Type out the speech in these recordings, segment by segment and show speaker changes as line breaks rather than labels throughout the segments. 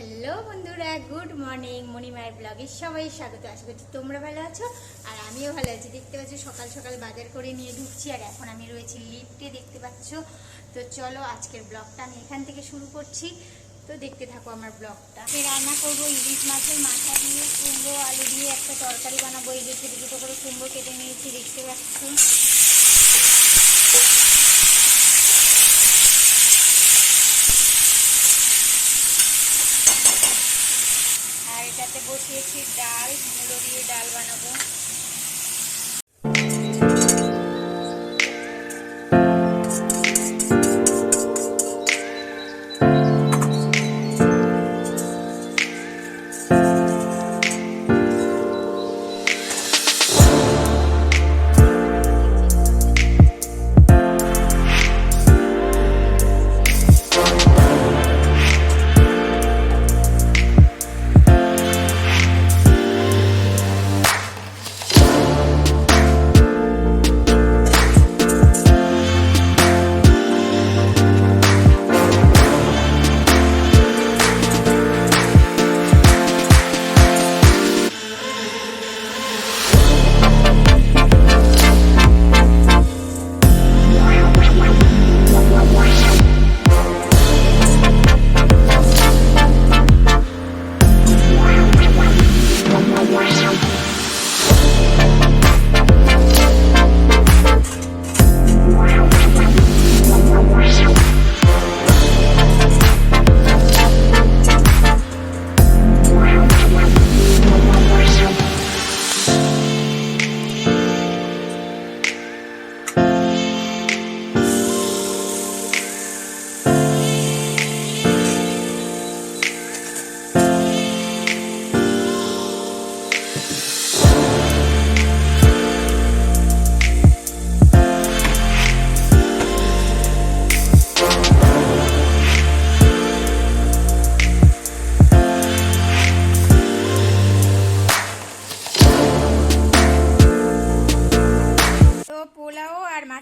Hello বন্ধুরা, good morning. মণিমায়ের ব্লগে সবাই স্বাগত। আশা করছি তোমরা ভালো আছো আর আমিও ভালো আছি। দেখতে পাচ্ছ, সকাল সকাল বাজার করে নিয়ে ঢুকছি আর এখন আমি রয়েছি লিফটে, দেখতে পাচ্ছ। তো চলো আজকের ব্লগটা আমি এখান থেকে শুরু করছি। তো দেখতে থাকো আমার ব্লগটা। রান্না করব ইলিশ মাছের মাথা দিয়ে, কুমড়ো, আলু দিয়ে, একটা তরকারি বানাবো। এই যে ছোটো করে কুমড়ো কেটে নিয়েছি, দেখতে পাচ্ছ। আর এটাতে বসিয়েছি ডাল মূলো দিয়ে ডাল বানাবো।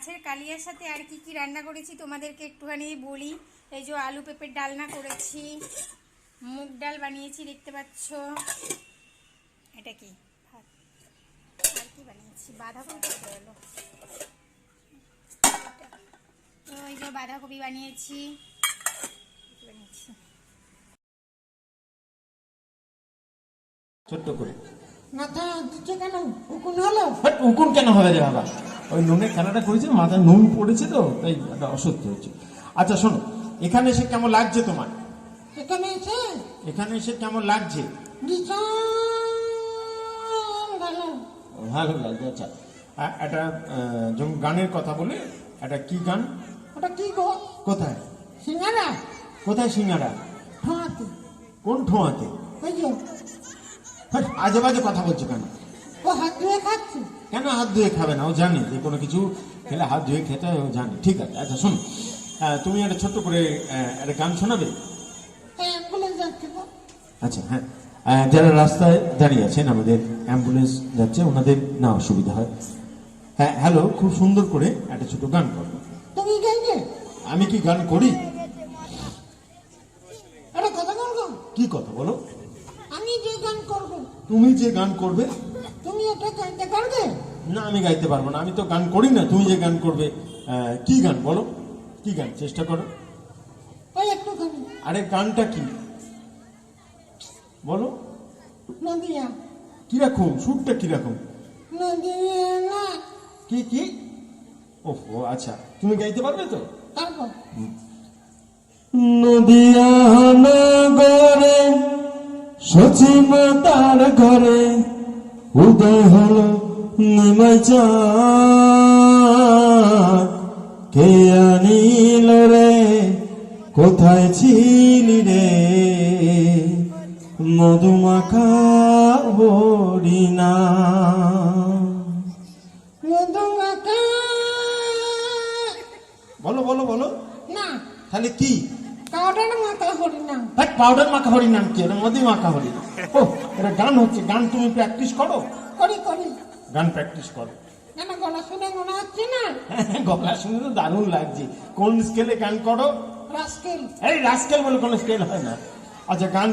মাছের কালিয়ার সাথে আর কি কি রান্না করেছি তোমাদেরকে একটুখানি বলি। এই যে আলু পেঁপের ডালনা করেছি মুগ ডাল বানিয়েছি দেখতে পাচ্ছ। এটা কি? ভাত। আর কি বানিয়েছি? বাঁধাকপি তো এই যে বাঁধাকপি বানিয়েছি। বানিয়েছি?
ছোট্ট করে।
মাথা দিচ্ছে কেন? উকুন হলো?
উকুন কেন হবে রে বাবা? ওই নুনের খেলাটা করেছে মাথায় নুন পড়েছে তো তাই একটা অসুস্থ হয়েছে। আচ্ছা শোনো এখানে এসে কেমন লাগছে তোমার?
এখানে এসে?
এখানে এসে কেমন লাগছে?
ভালো।
লাগছে আচ্ছা। একটা যেমন গানের কথা বলে একটা কি গান?
ওটা কি গো?
কোথায়?
সিঙ্গারা।
কোথায় সিঙ্গারা?
ঠাঁতে
কোন ঠোঁয়াতে?
ওই
আজে বাজে কথা বলছো কেন?
ও হাত ধুয়ে খাচ্ছে।
কেন হাত ধুয়ে খাবে না? ও জানে যে কোনো কিছু খেলে হাত ধুয়ে খেতে ও জানে। ঠিক আছে আচ্ছা শোনো। তুমি একটা ছোট্ট করে একটা গান শোনাবে?
গো।
আচ্ছা হ্যাঁ। যারা রাস্তায় দাঁড়িয়ে আছেন আমাদের অ্যাম্বুলেন্স যাচ্ছে ওনাদের না অসুবিধা হয়। হ্যাঁ হ্যালো খুব সুন্দর করে একটা ছোট গান
তুমি গাইবে?
আমি কি গান করি?
একটা কথা বলব?
কি কথা বলো?
আমি যে গান করব।
তুমি যে গান করবে?
তুমি এটা গাইতে পারবে?
না আমি গাইতে পারব না আমি তো গান করি না তুমি যে গান করবে কি গান বলো? কি গান চেষ্টা করো।
ওই একটুখানি।
আরে গানটা কি? বলো।
নদিয়া।
কীরকম সুরটা কীরকম?
নদিয়া না।
কি কি? ওহ ও আচ্ছা তুমি গাইতে পারবে তো?
তারপর
নদিয়া নগরে সচিব তার ঘরে উদয় হলো নেমে। কে আনিল রে? কোথায় ছিলি রে? মধুমাখা হরিণা
মধুমাখা।
বলো বলো বলো।
না।
তাহলে কি?
কাউডার মাথা হরি
ভাই পাউডার মাখা হরি নাম কি? এটা মধু মাখা হরি ও এটা গান হচ্ছে গান তুমি প্র্যাকটিস করো?
করি করি।
গান প্র্যাকটিস করো।
কেন গলা শুনে মনে হচ্ছে না।
গলা শুনে তো দারুণ লাগছে। কোন স্কেলে গান করো?
রাস্কেল
এই রাস্কেল বলে কোন স্কেল হয় না। আচ্ছা গান